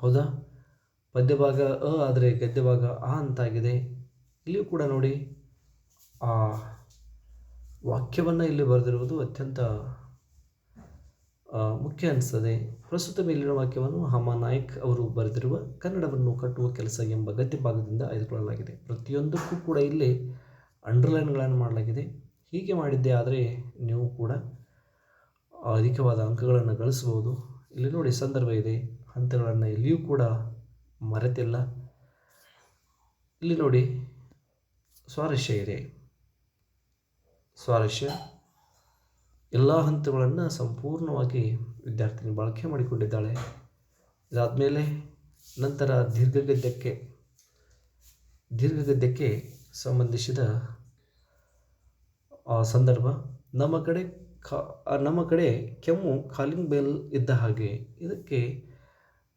ಹೌದಾ? ಪದ್ಯಭಾಗ ಅ ಆದರೆ ಗದ್ಯಭಾಗ ಆ ಅಂತಾಗಿದೆ. ಇಲ್ಲಿಯೂ ಕೂಡ ನೋಡಿ, ಆ ವಾಕ್ಯವನ್ನು ಇಲ್ಲಿ ಬರೆದಿರುವುದು ಅತ್ಯಂತ ಮುಖ್ಯ ಅನಿಸ್ತದೆ ಪ್ರಸ್ತುತ ಮೇಲಿನ ವಾಕ್ಯವನ್ನು ಹಮ ನಾಯಕ್ ಅವರು ಬರೆದಿರುವ ಕನ್ನಡವನ್ನು ಕಟ್ಟುವ ಕೆಲಸ ಎಂಬ ಗದ್ಯ ಭಾಗದಿಂದ ಆಯ್ದುಕೊಳ್ಳಲಾಗಿದೆ. ಪ್ರತಿಯೊಂದಕ್ಕೂ ಕೂಡ ಇಲ್ಲಿ ಅಂಡರ್ಲೈನ್ಗಳನ್ನು ಮಾಡಲಾಗಿದೆ. ಹೀಗೆ ಮಾಡಿದ್ದೆ ಆದರೆ ನೀವು ಕೂಡ ಅಧಿಕವಾದ ಅಂಕಗಳನ್ನು ಗಳಿಸ್ಬೋದು ಇಲ್ಲಿ ನೋಡಿ ಸಂದರ್ಭ ಇದೆ. ಹಂತಗಳನ್ನು ಎಲ್ಲಿಯೂ ಕೂಡ ಮರೆತಿಲ್ಲ. ಇಲ್ಲಿ ನೋಡಿ ಸ್ವಾರಸ್ಯ ಇದೆ. ಸ್ವಾರಸ್ಯ. ಎಲ್ಲ ಹಂತಗಳನ್ನು ಸಂಪೂರ್ಣವಾಗಿ ವಿದ್ಯಾರ್ಥಿನಿ ಬಳಕೆ ಮಾಡಿಕೊಂಡಿದ್ದಾಳೆ. ಇದಾದಮೇಲೆ ನಂತರ ದೀರ್ಘಗದ್ಯಕ್ಕೆ ದೀರ್ಘಗದ್ಯಕ್ಕೆ ಸಂಬಂಧಿಸಿದ ಆ ಸಂದರ್ಭ, ನಮ್ಮ ಕಡೆ ಕಾ, ನಮ್ಮ ಕಡೆ ಕೆಮ್ಮು, ಕಾಲಿಂಗ್ ಬೆಲ್ ಇದ್ದ ಹಾಗೆ ಇದಕ್ಕೆ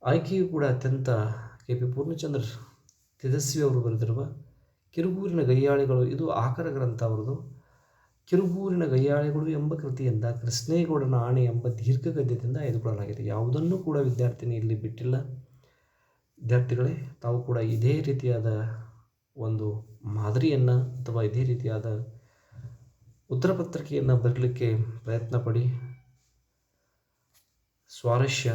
ಆಯ್ಕೆಯು ಕೂಡ ಅತ್ಯಂತ ಕೆ ಪಿ ಪೂರ್ಣಚಂದ್ರ ತೇಜಸ್ವಿ ಅವರು ಬರೆದಿರುವ ಕಿರುಗೂರಿನ ಗಯ್ಯಾಳಿಗಳು ಇದು ಆಕರ ಗ್ರಂಥ ಅವರದು ಕಿರುಗೂರಿನ ಗಯ್ಯಾಳೆಗಳು ಎಂಬ ಕೃತಿಯಿಂದ ಕೃಷ್ಣೇಗೌಡನ ಆಣೆ ಎಂಬ ದೀರ್ಘ ಗದ್ಯದಿಂದ ಆಯ್ದುಕೊಳ್ಳಲಾಗಿದೆ ಯಾವುದನ್ನು ಕೂಡ ವಿದ್ಯಾರ್ಥಿನಿ ಇಲ್ಲಿ ಬಿಟ್ಟಿಲ್ಲ. ವಿದ್ಯಾರ್ಥಿಗಳೇ, ತಾವು ಕೂಡ ಇದೇ ರೀತಿಯಾದ ಒಂದು ಮಾದರಿಯನ್ನು ಅಥವಾ ಇದೇ ರೀತಿಯಾದ ಉತ್ತರ ಪತ್ರಿಕೆಯನ್ನು ಬರಲಿಕ್ಕೆ ಪ್ರಯತ್ನ ಪಡಿ. ಸ್ವಾರಸ್ಯ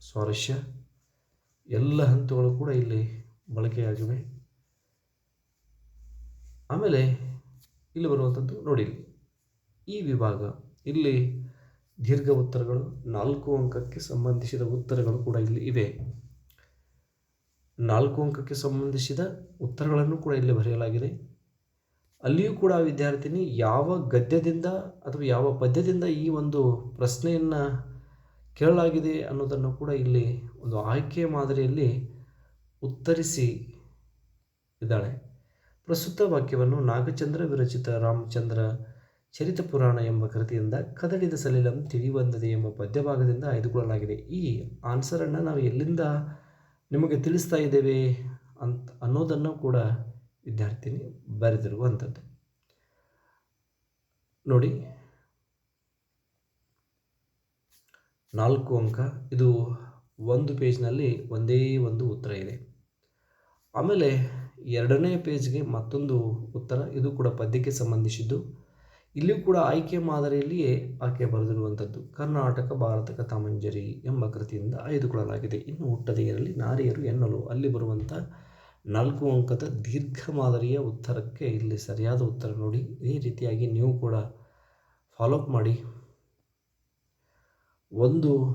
ಸ್ವಾರಸ್ಯ. ಎಲ್ಲ ಹಂತಗಳು ಕೂಡ ಇಲ್ಲಿ ಬಳಕೆಯಾಗಿವೆ. ಆಮೇಲೆ ಇಲ್ಲಿ ಬರುವಂಥದ್ದು ನೋಡಿ ಇಲ್ಲಿ. ಈ ವಿಭಾಗ ಇಲ್ಲಿ ದೀರ್ಘ ಉತ್ತರಗಳು, ನಾಲ್ಕು ಅಂಕಕ್ಕೆ ಸಂಬಂಧಿಸಿದ ಉತ್ತರಗಳು ಕೂಡ ಇಲ್ಲಿ ಇವೆ. ನಾಲ್ಕು ಅಂಕಕ್ಕೆ ಸಂಬಂಧಿಸಿದ ಉತ್ತರಗಳನ್ನು ಕೂಡ ಇಲ್ಲಿ ಬರೆಯಲಾಗಿದೆ. ಅಲ್ಲಿಯೂ ಕೂಡ ವಿದ್ಯಾರ್ಥಿನಿ ಯಾವ ಗದ್ಯದಿಂದ ಅಥವಾ ಯಾವ ಪದ್ಯದಿಂದ ಈ ಒಂದು ಪ್ರಶ್ನೆಯನ್ನು ಕೇಳಲಾಗಿದೆ ಅನ್ನೋದನ್ನು ಕೂಡ ಇಲ್ಲಿ ಒಂದು ಆಯ್ಕೆ ಮಾದರಿಯಲ್ಲಿ ಉತ್ತರಿಸಿ ಇದ್ದಾಳೆ. ಪ್ರಸ್ತುತ ವಾಕ್ಯವನ್ನು ನಾಗಚಂದ್ರ ವಿರಚಿತ ರಾಮಚಂದ್ರ ಚರಿತ ಪುರಾಣ ಎಂಬ ಕೃತಿಯಿಂದ ಕದಡಿದ ಸಲಿಲಂ ತಿಳಿಬಂದದೆ ಎಂಬ ಪದ್ಯಭಾಗದಿಂದ ಆಯ್ದುಕೊಳ್ಳಲಾಗಿದೆ. ಈ ಆನ್ಸರನ್ನು ನಾವು ಎಲ್ಲಿಂದ ನಿಮಗೆ ತಿಳಿಸ್ತಾ ಇದ್ದೇವೆ ಅಂತ ಅನ್ನೋದನ್ನು ಕೂಡ ವಿದ್ಯಾರ್ಥಿನಿ ಬರೆದಿರುವಂಥದ್ದು. ನೋಡಿ, ನಾಲ್ಕು ಅಂಕ, ಇದು ಒಂದು ಪೇಜ್ನಲ್ಲಿ ಒಂದೇ ಒಂದು ಉತ್ತರ ಇದೆ. ಆಮೇಲೆ ಎರಡನೇ ಪೇಜ್ಗೆ ಮತ್ತೊಂದು ಉತ್ತರ, ಇದು ಕೂಡ ಪದ್ಯಕ್ಕೆ ಸಂಬಂಧಿಸಿದ್ದು. ಇಲ್ಲಿಯೂ ಕೂಡ ಆಯ್ಕೆ ಮಾದರಿಯಲ್ಲಿಯೇ ಆಕೆ ಬರೆದಿರುವಂಥದ್ದು ಕರ್ನಾಟಕ ಭಾರತ ಕಥಾಮಂಜರಿ ಎಂಬ ಕೃತಿಯಿಂದ ಆಯ್ದುಕೊಳ್ಳಲಾಗಿದೆ. ಇನ್ನು ಹುಟ್ಟದೆಯರಲ್ಲಿ ನಾರಿಯರು ಎನ್ನಲು ಅಲ್ಲಿ ಬರುವಂಥ ನಾಲ್ಕು ಅಂಕದ ದೀರ್ಘ ಮಾದರಿಯ ಉತ್ತರಕ್ಕೆ ಇಲ್ಲಿ ಸರಿಯಾದ ಉತ್ತರ ನೋಡಿ. ಈ ರೀತಿಯಾಗಿ ನೀವು ಕೂಡ ಫಾಲೋಅಪ್ ಮಾಡಿ. ಒಂದು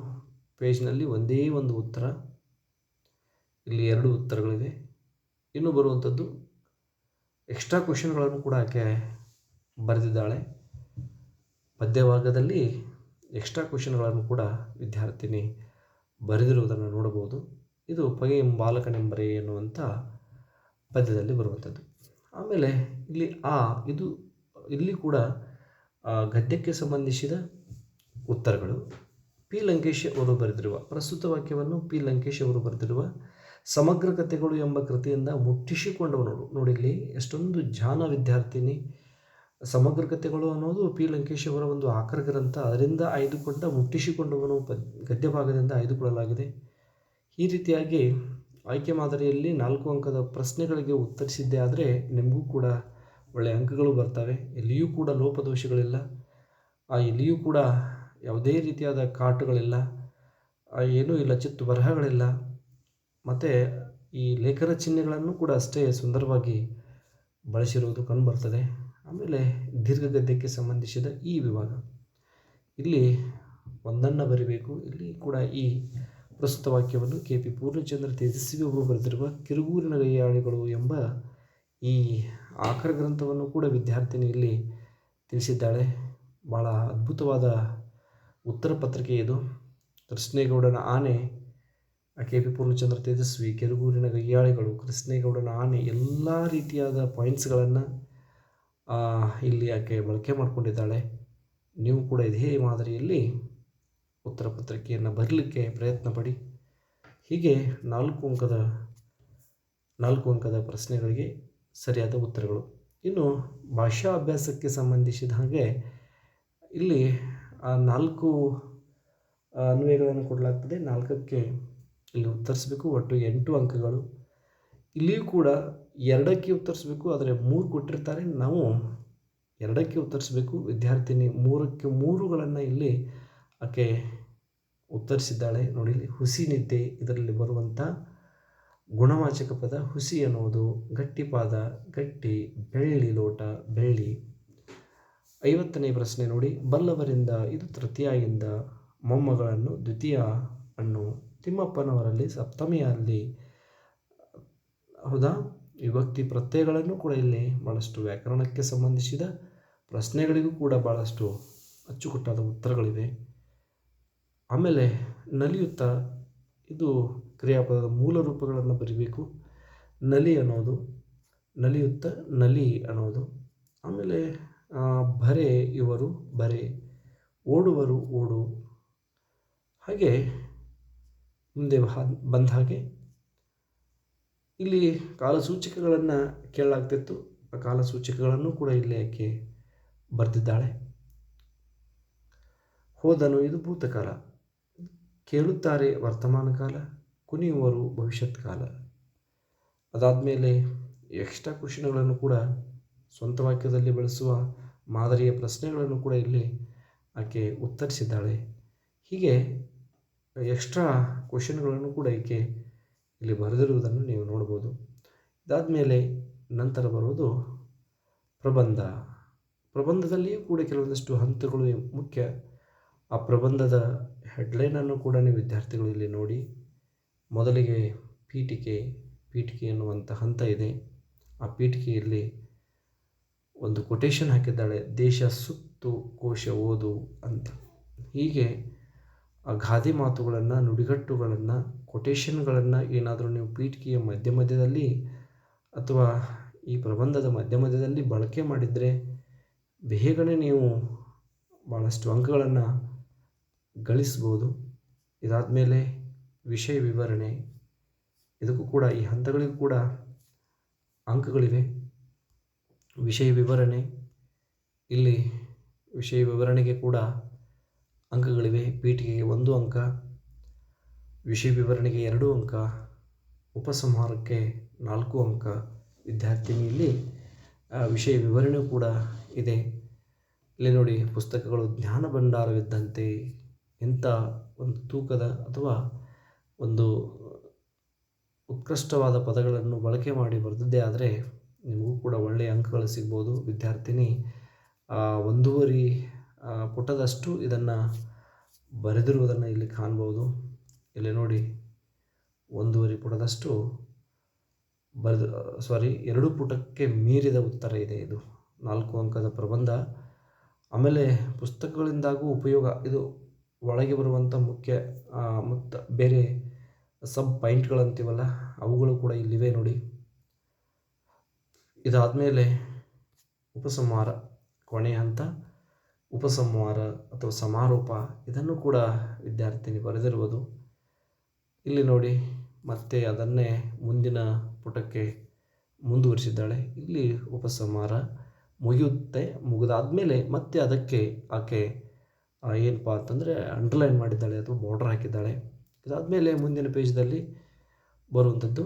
ಪೇಜ್ನಲ್ಲಿ ಒಂದೇ ಒಂದು ಉತ್ತರ, ಇಲ್ಲಿ ಎರಡು ಉತ್ತರಗಳಿವೆ. ಇನ್ನು ಬರುವಂಥದ್ದು ಎಕ್ಸ್ಟ್ರಾ ಕ್ವಶನ್ಗಳನ್ನು ಕೂಡ ಆಕೆ ಬರೆದಿದ್ದಾಳೆ. ಪದ್ಯಭಾಗದಲ್ಲಿ ಎಕ್ಸ್ಟ್ರಾ ಕ್ವಶನ್ಗಳನ್ನು ಕೂಡ ವಿದ್ಯಾರ್ಥಿನಿ ಬರೆದಿರುವುದನ್ನು ನೋಡಬಹುದು. ಇದು ಪಗೆ ಬಾಲಕನೆಂಬರೆ ಎನ್ನುವಂಥ ಪದ್ಯದಲ್ಲಿ ಬರುವಂಥದ್ದು. ಆಮೇಲೆ ಇಲ್ಲಿ ಆ, ಇದು, ಇಲ್ಲಿ ಕೂಡ ಗದ್ಯಕ್ಕೆ ಸಂಬಂಧಿಸಿದ ಉತ್ತರಗಳು. ಪಿ ಲಂಕೇಶ್ ಅವರು ಬರೆದಿರುವ, ಪ್ರಸ್ತುತ ವಾಕ್ಯವನ್ನು ಪಿ ಲಂಕೇಶ್ ಅವರು ಬರೆದಿರುವ ಸಮಗ್ರ ಕಥೆಗಳು ಎಂಬ ಕೃತಿಯಿಂದ ಮುಟ್ಟಿಸಿಕೊಂಡವನು ನೋಡಿ ಇಲ್ಲಿ ಎಷ್ಟೊಂದು ಜಾನ ವಿದ್ಯಾರ್ಥಿನಿ. ಸಮಗ್ರ ಕಥೆಗಳು ಅನ್ನೋದು ಪಿ. ಲಂಕೇಶ್ ಅವರ ಒಂದು ಆಕರ ಗ್ರಂಥ ಅದರಿಂದ ಆಯ್ದುಕೊಂಡ, ಮುಟ್ಟಿಸಿಕೊಂಡವನು ಪದ್ ಗದ್ಯ ಭಾಗದಿಂದ ಆಯ್ದುಕೊಳ್ಳಲಾಗಿದೆ. ಈ ರೀತಿಯಾಗಿ ಆಯ್ಕೆ ಮಾದರಿಯಲ್ಲಿ ನಾಲ್ಕು ಅಂಕದ ಪ್ರಶ್ನೆಗಳಿಗೆ ಉತ್ತರಿಸಿದ್ದೇ ಆದರೆ ನಿಮಗೂ ಕೂಡ ಒಳ್ಳೆಯ ಅಂಕಗಳು ಬರ್ತವೆ. ಎಲ್ಲಿಯೂ ಕೂಡ ಲೋಪದೋಷಗಳಿಲ್ಲ. ಆ ಎಲ್ಲಿಯೂ ಕೂಡ ಯಾವುದೇ ರೀತಿಯಾದ ಕಾಟುಗಳಿಲ್ಲ. ಏನೂ ಇಲ್ಲ, ಚಿತ್ತು ಬರಹಗಳಿಲ್ಲ. ಮತ್ತು ಈ ಲೇಖನ ಚಿಹ್ನೆಗಳನ್ನು ಕೂಡ ಅಷ್ಟೇ ಸುಂದರವಾಗಿ ಬಳಸಿರುವುದು ಕಂಡುಬರ್ತದೆ. ಆಮೇಲೆ ದೀರ್ಘಗದ್ಯಕ್ಕೆ ಸಂಬಂಧಿಸಿದ ಈ ವಿಭಾಗ. ಇಲ್ಲಿ ಒಂದನ್ನು ಬರಿಬೇಕು. ಇಲ್ಲಿ ಕೂಡ ಈ ಪ್ರಸ್ತುತ ವಾಕ್ಯವನ್ನು ಕೆ ಪಿ ಪೂರ್ಣಚಂದ್ರ ತೇಜಸ್ವಿ ಅವರು ಬರೆದಿರುವ ಕಿರುಗೂರಿನ ಗೈಯಾಳಿಗಳು ಎಂಬ ಈ ಆಕರ ಗ್ರಂಥವನ್ನು ಕೂಡ ವಿದ್ಯಾರ್ಥಿನಿ ಇಲ್ಲಿ ತಿಳಿಸಿದ್ದಾಳೆ. ಭಾಳ ಅದ್ಭುತವಾದ ಉತ್ತರ ಪತ್ರಿಕೆ ಇದು. ಕೃಷ್ಣೇಗೌಡನ ಆನೆ ಕೆ ಪಿ ಪೂರ್ಣಚಂದ್ರ ತೇಜಸ್ವಿ, ಕೆರಗೂರಿನ ಕೈಯಾಳಿಗಳು ಕೃಷ್ಣೇಗೌಡನ ಆನೆ ಎಲ್ಲ ರೀತಿಯಾದ ಪಾಯಿಂಟ್ಸ್ಗಳನ್ನು ಇಲ್ಲಿ ಆಕೆ ಬಳಕೆ ಮಾಡಿಕೊಂಡಿದ್ದಾಳೆ. ನೀವು ಕೂಡ ಇದೇ ಮಾದರಿಯಲ್ಲಿ ಉತ್ತರ ಪತ್ರಿಕೆಯನ್ನು ಬರಲಿಕ್ಕೆ ಪ್ರಯತ್ನ ಪಡಿ. ಹೀಗೆ ನಾಲ್ಕು ಅಂಕದ ನಾಲ್ಕು ಅಂಕದ ಪ್ರಶ್ನೆಗಳಿಗೆ ಸರಿಯಾದ ಉತ್ತರಗಳು. ಇನ್ನು ಭಾಷಾ ಅಭ್ಯಾಸಕ್ಕೆ ಸಂಬಂಧಿಸಿದ ಹಾಗೆ ಇಲ್ಲಿ, ಆ, ನಾಲ್ಕು ಅನ್ವಯಗಳನ್ನು ಕೊಡಲಾಗ್ತದೆ. ನಾಲ್ಕಕ್ಕೆ ಇಲ್ಲಿ ಉತ್ತರಿಸಬೇಕು, ಒಟ್ಟು ಎಂಟು ಅಂಕಗಳು. ಇಲ್ಲಿಯೂ ಕೂಡ ಎರಡಕ್ಕೆ ಉತ್ತರಿಸಬೇಕು, ಆದರೆ ಮೂರು ಕೊಟ್ಟಿರ್ತಾರೆ. ನಾವು ಎರಡಕ್ಕೆ ಉತ್ತರಿಸಬೇಕು. ವಿದ್ಯಾರ್ಥಿನಿ ಮೂರಕ್ಕೆ ಮೂರುಗಳನ್ನು ಇಲ್ಲಿ ಆಕೆ ಉತ್ತರಿಸಿದ್ದಾಳೆ. ನೋಡಿ, ಇಲ್ಲಿ ಹುಸಿ ನಿದ್ದೆ ಇದರಲ್ಲಿ ಬರುವಂಥ ಗುಣವಾಚಕ ಪದ ಹುಸಿ ಅನ್ನೋದು. ಗಟ್ಟಿ ಪಾದ, ಗಟ್ಟಿ, ಬೆಳ್ಳಿ ಲೋಟ, ಬೆಳ್ಳಿ. ಐವತ್ತನೇ ಪ್ರಶ್ನೆ ನೋಡಿ. ಬಲ್ಲವರಿಂದ ಇದು ತೃತೀಯಿಂದ ಮೊಮ್ಮಗಳನ್ನು ದ್ವಿತೀಯ ಅನ್ನು ತಿಮ್ಮಪ್ಪನವರಲ್ಲಿ, ಸಪ್ತಮಿಯಲ್ಲಿ, ಹೌದಾ? ವಿಭಕ್ತಿ ಪ್ರತ್ಯಯಗಳನ್ನು ಕೂಡ ಇಲ್ಲಿ ಭಾಳಷ್ಟು ವ್ಯಾಕರಣಕ್ಕೆ ಸಂಬಂಧಿಸಿದ ಪ್ರಶ್ನೆಗಳಿಗೂ ಕೂಡ ಭಾಳಷ್ಟು ಅಚ್ಚುಕಟ್ಟಾದ ಉತ್ತರಗಳಿವೆ. ಆಮೇಲೆ ನಲಿಯುತ್ತಾ ಇದು ಕ್ರಿಯಾಪದದ ಮೂಲ ರೂಪಗಳನ್ನು ಬರೀಬೇಕು. ನಲಿ ಅನ್ನೋದು, ನಲಿಯುತ್ತ ನಲಿ ಅನ್ನೋದು. ಆಮೇಲೆ ಬರೆ ಇವರು ಬರೆ ಓಡುವರು ಓಡು. ಹಾಗೆ ಮುಂದೆ ಬಂದ ಹಾಗೆ. ಇಲ್ಲಿ ಕಾಲಸೂಚಕಗಳನ್ನು ಕೇಳಲಾಗ್ತಿತ್ತು. ಆ ಕಾಲಸೂಚಕಗಳನ್ನು ಕೂಡ ಇಲ್ಲಿ ಆಕೆ ಬರೆದಿದ್ದಾಳೆ. ಹೋದನು, ಇದು ಭೂತಕಾಲ. ಕೇಳುತ್ತಾರೆ ವರ್ತಮಾನ ಕಾಲ ಕುನಿಯುವರು ಭವಿಷ್ಯತ್ ಕಾಲ. ಅದಾದಮೇಲೆ ಎಕ್ಸ್ಟ್ರಾ ಕ್ವಶನ್ಗಳನ್ನು ಕೂಡ ಸ್ವಂತ ವಾಕ್ಯದಲ್ಲಿ ಬಳಸುವ ಮಾದರಿಯ ಪ್ರಶ್ನೆಗಳನ್ನು ಕೂಡ ಇಲ್ಲಿ ಆಕೆ ಉತ್ತರಿಸಿದ್ದಾಳೆ. ಹೀಗೆ ಎಕ್ಸ್ಟ್ರಾ ಕ್ವಶನ್ಗಳನ್ನು ಕೂಡ ಈಕೆ ಇಲ್ಲಿ ಬರೆದಿರುವುದನ್ನು ನೀವು ನೋಡ್ಬೋದು ಇದಾದಮೇಲೆ ನಂತರ ಬರುವುದು ಪ್ರಬಂಧ. ಪ್ರಬಂಧದಲ್ಲಿಯೂ ಕೂಡ ಕೆಲವೊಂದಷ್ಟು ಹಂತಗಳು ಮುಖ್ಯ. ಆ ಪ್ರಬಂಧದ ಹೆಡ್ಲೈನನ್ನು ಕೂಡ ನೀವು ವಿದ್ಯಾರ್ಥಿಗಳು ಇಲ್ಲಿ ನೋಡಿ. ಮೊದಲಿಗೆ ಪೀಠಿಕೆ ಪೀಠಿಕೆ ಎನ್ನುವಂಥ ಹಂತ ಇದೆ. ಆ ಪೀಠಿಕೆಯಲ್ಲಿ ಒಂದು ಕೊಟೇಶನ್ ಹಾಕಿದ್ದಾಳೆ, ದೇಶ ಸುತ್ತು, ಕೋಶ ಓದು ಅಂತ. ಹೀಗೆ ಆ ಗಾದೆ ಮಾತುಗಳನ್ನು, ನುಡಿಗಟ್ಟುಗಳನ್ನು ಕೊಟೇಶನ್ಗಳನ್ನು ಏನಾದರೂ ನೀವು ಪೀಠಿಕೆಯ ಮಧ್ಯ ಮಧ್ಯದಲ್ಲಿ ಅಥವಾ ಈ ಪ್ರಬಂಧದ ಮಧ್ಯ ಮಧ್ಯದಲ್ಲಿ ಬಳಕೆ ಮಾಡಿದರೆ ಬೇಗನೆ ನೀವು ಭಾಳಷ್ಟು ಅಂಕಗಳನ್ನು ಗಳಿಸ್ಬೋದು. ಇದಾದ ಮೇಲೆ ವಿಷಯ ವಿವರಣೆ, ಇದಕ್ಕೂ ಕೂಡ, ಈ ಹಂತಗಳಿಗೂ ಕೂಡ ಅಂಕಗಳಿವೆ. ವಿಷಯ ವಿವರಣೆ, ಇಲ್ಲಿ ವಿಷಯ ವಿವರಣೆಗೆ ಕೂಡ ಅಂಕಗಳಿವೆ. ಪೀಠಿಗೆಗೆ ಒಂದು ಅಂಕ, ವಿಷಯ ವಿವರಣೆಗೆ ಎರಡು ಅಂಕ, ಉಪಸಂಹಾರಕ್ಕೆ ನಾಲ್ಕು ಅಂಕ. ವಿದ್ಯಾರ್ಥಿನಿಯಲ್ಲಿ ವಿಷಯ ವಿವರಣೆ ಕೂಡ ಇದೆ. ಇಲ್ಲಿ ನೋಡಿ, ಪುಸ್ತಕಗಳು ಜ್ಞಾನ ಭಂಡಾರವಿದ್ದಂತೆ ಇಂಥ ಒಂದು ತೂಕದ ಅಥವಾ ಒಂದು ಉತ್ಕೃಷ್ಟವಾದ ಪದಗಳನ್ನು ಬಳಕೆ ಮಾಡಿ ಬರೆದಿದ್ದೇ ಆದರೆ ನಿಮಗೂ ಕೂಡ ಒಳ್ಳೆಯ ಅಂಕಗಳು ಸಿಗ್ಬೋದು. ವಿದ್ಯಾರ್ಥಿನಿ ಒಂದೂವರೆ ಪುಟದಷ್ಟು ಇದನ್ನು ಬರೆದಿರುವುದನ್ನು ಇಲ್ಲಿ ಕಾಣ್ಬೋದು. ಇಲ್ಲಿ ನೋಡಿ, ಒಂದೂವರೆ ಪುಟದಷ್ಟು ಬರೆದು ಸಾರಿ ಎರಡು ಪುಟಕ್ಕೆ ಮೀರಿದ ಉತ್ತರ ಇದೆ ಇದು. ನಾಲ್ಕು ಅಂಕದ ಪ್ರಬಂಧ. ಆಮೇಲೆ ಪುಸ್ತಕಗಳಿಂದಾಗೂ ಉಪಯೋಗ, ಇದು ಒಳಗೆ ಬರುವಂಥ ಮುಖ್ಯ ಮತ್ತು ಬೇರೆ ಸಬ್ ಪಾಯಿಂಟ್ಗಳಂತೀವಲ್ಲ, ಅವುಗಳು ಕೂಡ ಇಲ್ಲಿವೆ ನೋಡಿ. ಇದಾದಮೇಲೆ ಉಪಸಂಹಾರ, ಕೊನೆಯ ಹಂತ. ಉಪಸಂಹಾರ ಅಥವಾ ಸಮಾರೋಪ, ಇದನ್ನು ಕೂಡ ವಿದ್ಯಾರ್ಥಿನಿ ಬರೆದಿರುವುದು ಇಲ್ಲಿ ನೋಡಿ, ಮತ್ತೆ ಅದನ್ನೇ ಮುಂದಿನ ಪುಟಕ್ಕೆ ಮುಂದುವರಿಸಿದ್ದಾಳೆ. ಇಲ್ಲಿ ಉಪಸಂಹಾರ ಮುಗಿಯುತ್ತೆ, ಮುಗಿದಾದ್ಮೇಲೆ ಮತ್ತೆ ಅದಕ್ಕೆ ಆಕೆ ಏನಪ್ಪ ಅಂತಂದರೆ ಅಂಡರ್ಲೈನ್ ಮಾಡಿದ್ದಾಳೆ ಅಥವಾ ಬಾರ್ಡರ್ ಹಾಕಿದ್ದಾಳೆ. ಇದಾದಮೇಲೆ ಮುಂದಿನ ಪೇಜ್ದಲ್ಲಿ ಬರುವಂಥದ್ದು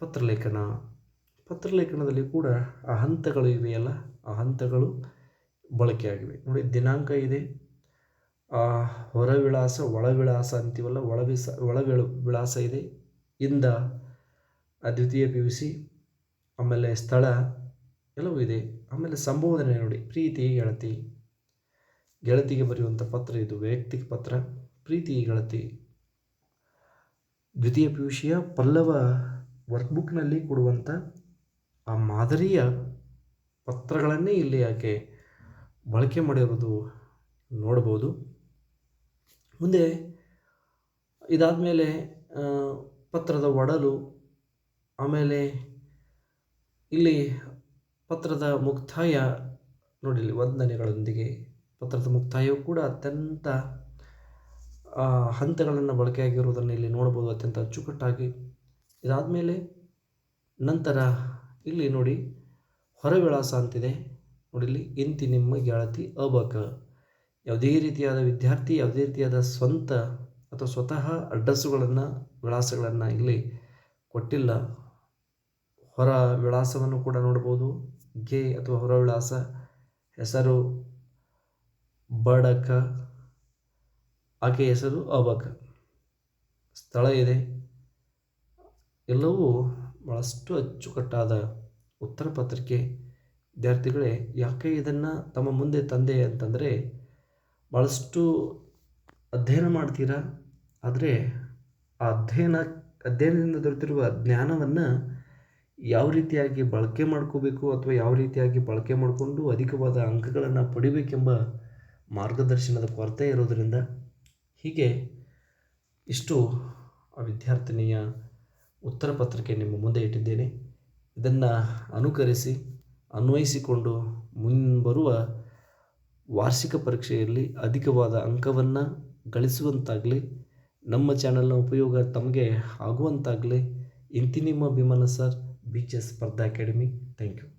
ಪತ್ರಲೇಖನ. ಪತ್ರಲೇಖನದಲ್ಲಿ ಕೂಡ ಆ ಹಂತಗಳು ಇವೆಯಲ್ಲ, ಆ ಹಂತಗಳು ಬಳಕೆಯಾಗಿವೆ. ನೋಡಿ, ದಿನಾಂಕ ಇದೆ. ಹೊರ ವಿಳಾಸ ಒಳ ವಿಳಾಸ ಅಂತೀವಲ್ಲ ಒಳ ವಿಸ ಒಳ ವಿಳಾಸ ಇದೆ. ಇಂದ ದ್ವಿತೀಯ ಪಿ ಯು ಸಿ ಆಮೇಲೆ ಸ್ಥಳ ಎಲ್ಲವೂ ಇದೆ. ಆಮೇಲೆ ಸಂಬೋಧನೆ ನೋಡಿ, ಪ್ರೀತಿ ಗೆಳತಿ. ಗೆಳತಿಗೆ ಬರೆಯುವಂಥ ಪತ್ರ ಇದು, ವೈಯಕ್ತಿಕ ಪತ್ರ, ಪ್ರೀತಿ ಗೆಳತಿ. ದ್ವಿತೀಯ ಪಿ ಯು ಸಿಯ ಪಲ್ಲವ ವರ್ಕ್ಬುಕ್ನಲ್ಲಿ ಕೊಡುವಂಥ ಆ ಮಾದರಿಯ ಪತ್ರಗಳನ್ನೇ ಇಲ್ಲಿ ಆಕೆ ಬಳಕೆ ಮಾಡಿರೋದು ನೋಡ್ಬೋದು. ಮುಂದೆ ಇದಾದ ಮೇಲೆ ಪತ್ರದ ಒಡಲು, ಆಮೇಲೆ ಇಲ್ಲಿ ಪತ್ರದ ಮುಕ್ತಾಯ ನೋಡಿ ವಂದನೆಗಳೊಂದಿಗೆ ಪತ್ರದ ಮುಕ್ತಾಯವು ಕೂಡ ಅತ್ಯಂತ ಹಂತಗಳನ್ನು ಬಳಕೆಯಾಗಿರುವುದನ್ನು ಇಲ್ಲಿ ನೋಡ್ಬೋದು ಅತ್ಯಂತ ಅಚ್ಚುಕಟ್ಟಾಗಿ. ಇದಾದಮೇಲೆ ನಂತರ ಇಲ್ಲಿ ನೋಡಿ ಹೊರವಿಳಾಸ ಅಂತಿದೆ. ನೋಡಿ ಇಲ್ಲಿ ಇಂತಿ ನಿಮ್ಮ ಗೆಳತಿ ಅಬಕ. ಯಾವುದೇ ರೀತಿಯಾದ ವಿದ್ಯಾರ್ಥಿ, ಯಾವುದೇ ರೀತಿಯಾದ ಸ್ವಂತ ಅಥವಾ ಸ್ವತಃ ಅಡ್ರೆಸ್ಸುಗಳನ್ನು ವಿಳಾಸಗಳನ್ನು ಇಲ್ಲಿ ಕೊಟ್ಟಿಲ್ಲ. ಹೊರ ವಿಳಾಸವನ್ನು ಕೂಡ ನೋಡ್ಬೋದು ಗೆ ಅಥವಾ ಹೊರ ವಿಳಾಸ. ಹೆಸರು ಬಡಕ. ಆಕೆ ಹೆಸರು ಅಬಕ. ಸ್ಥಳ ಇದೆ. ಎಲ್ಲವೂ ಭಾಳಷ್ಟು ಅಚ್ಚುಕಟ್ಟಾದ ಉತ್ತರ ಪತ್ರಿಕೆ. ವಿದ್ಯಾರ್ಥಿಗಳೇ, ಯಾಕೆ ಇದನ್ನು ತಮ್ಮ ಮುಂದೆ ತಂದೆ ಅಂತಂದರೆ ಭಾಳಷ್ಟು ಅಧ್ಯಯನ ಮಾಡ್ತೀರಾ? ಆದರೆ ಆ ಅಧ್ಯಯನ, ಅಧ್ಯಯನದಿಂದ ದೊರೆತಿರುವ ಜ್ಞಾನವನ್ನು ಯಾವ ರೀತಿಯಾಗಿ ಬಳಕೆ ಮಾಡ್ಕೋಬೇಕು ಅಥವಾ ಯಾವ ರೀತಿಯಾಗಿ ಬಳಕೆ ಮಾಡಿಕೊಂಡು ಅಧಿಕವಾದ ಅಂಕಗಳನ್ನು ಪಡಿಬೇಕೆಂಬ ಮಾರ್ಗದರ್ಶನದ ಕೊರತೆ ಇರೋದರಿಂದ ಹೀಗೆ ಇಷ್ಟು ಆ ವಿದ್ಯಾರ್ಥಿನಿಯ ಉತ್ತರ ಪತ್ರಿಕೆ ನಿಮ್ಮ ಮುಂದೆ ಇಟ್ಟಿದ್ದೇನೆ. ಇದನ್ನು ಅನುಕರಿಸಿ. ಅನ್ವಯಿಸಿಕೊಂಡು ಮುಂಬರುವ ವಾರ್ಷಿಕ ಪರೀಕ್ಷೆಯಲ್ಲಿ ಅಧಿಕವಾದ ಅಂಕವನ್ನು ಗಳಿಸುವಂತಾಗಲಿ, ನಮ್ಮ ಚಾನಲ್ನ ಉಪಯೋಗ ತಮಗೆ ಆಗುವಂತಾಗಲಿ ಇಂತಿ ನಿಮ್ಮ ಅಭಿಮಾನ sir, B Spardha academy. Thank you.